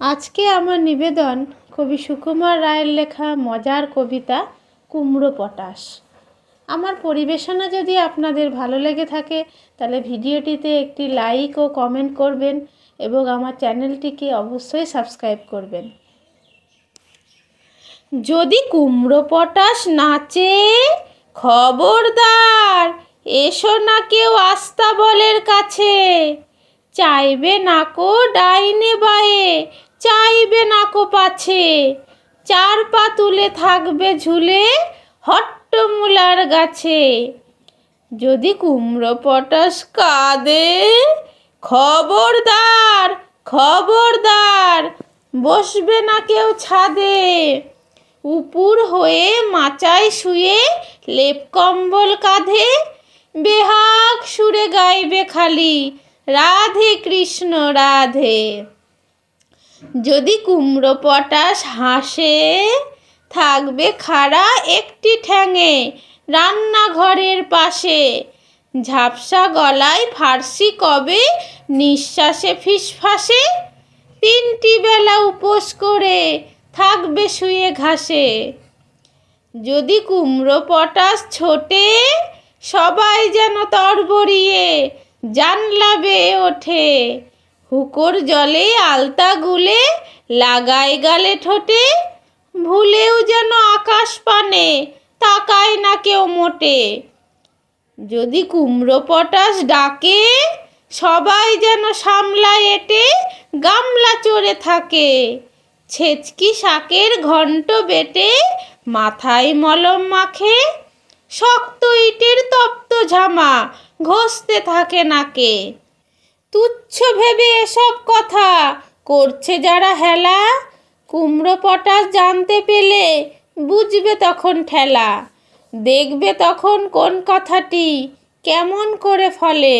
আজকে আমার নিবেদন কবি সুকুমার রায়ের লেখা মজার কবিতা কুমড়ো পটাশ। আমার পরিবেশনা যদি আপনাদের ভালো লেগে থাকে, তাহলে ভিডিওটিতে একটি লাইক ও কমেন্ট করবেন এবং আমার চ্যানেলটিকে অবশ্যই সাবস্ক্রাইব করবেন। যদি কুমড়ো পটাশ নাচে খবরদার, এসো না কেউ আস্তাবলের কাছে। চাইবে নাকো ডাইনে বায়ে চাইবে নাকো পাছে। চার পা তুলে থাকবে ঝুলে হট্টমূলার গাছে। যদি কুমড়ো পটাশ কাঁদে, খবরদার খবরদার, বসবে না কেউ ছাদে। উপুর হয়ে মাচায় শুয়ে লেপ কম্বল কাঁধে বেহাক সুরে গাইবে খালি, রাধে কৃষ্ণ, রাধে। যদি কুমড়ো পটাশ হাসে, থাকবে খাড়া একটি ঠ্যাঙে রান্নাঘরের পাশে। ঝাপসা গলায় ফার্সি কবে, নিঃশ্বাসে ফিসফাসে, তিনটি বেলা উপোস করে থাকবে শুয়ে ঘাসে। যদি কুমড়ো পটাশ ছোটে, সবাই যেন তরবরিয়ে জানলা বেয়ে ওঠে। হুকোর জলে আলতা গুলে, লাগায় গালে ঠোঁটে, ভুলেও যেন আকাশ পানে, তাকায় না কেউ মোটে। যদি কুমড়ো পটাশ ডাকে, সবাই যেন সামলায় এটে, গামলা চড়ে থাকে। ছেচকি শাকের ঘন্ট বেটে, মাথায় মলম মাখে, শক্ত ইটের তপ্ত ঝামা ঘষতে থাকে নাকে। তুচ্ছ ভেবে এসব কথা। করছে যারা হেলা, কুমড়ো পটাশ জানতে পেলে বুঝবে তখন ঠেলা। দেখবে তখন কোন কথাটি, কেমন করে ফলে।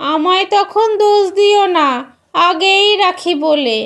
আমায় তখন দোষ দিও না, আগেই রাখি বলে।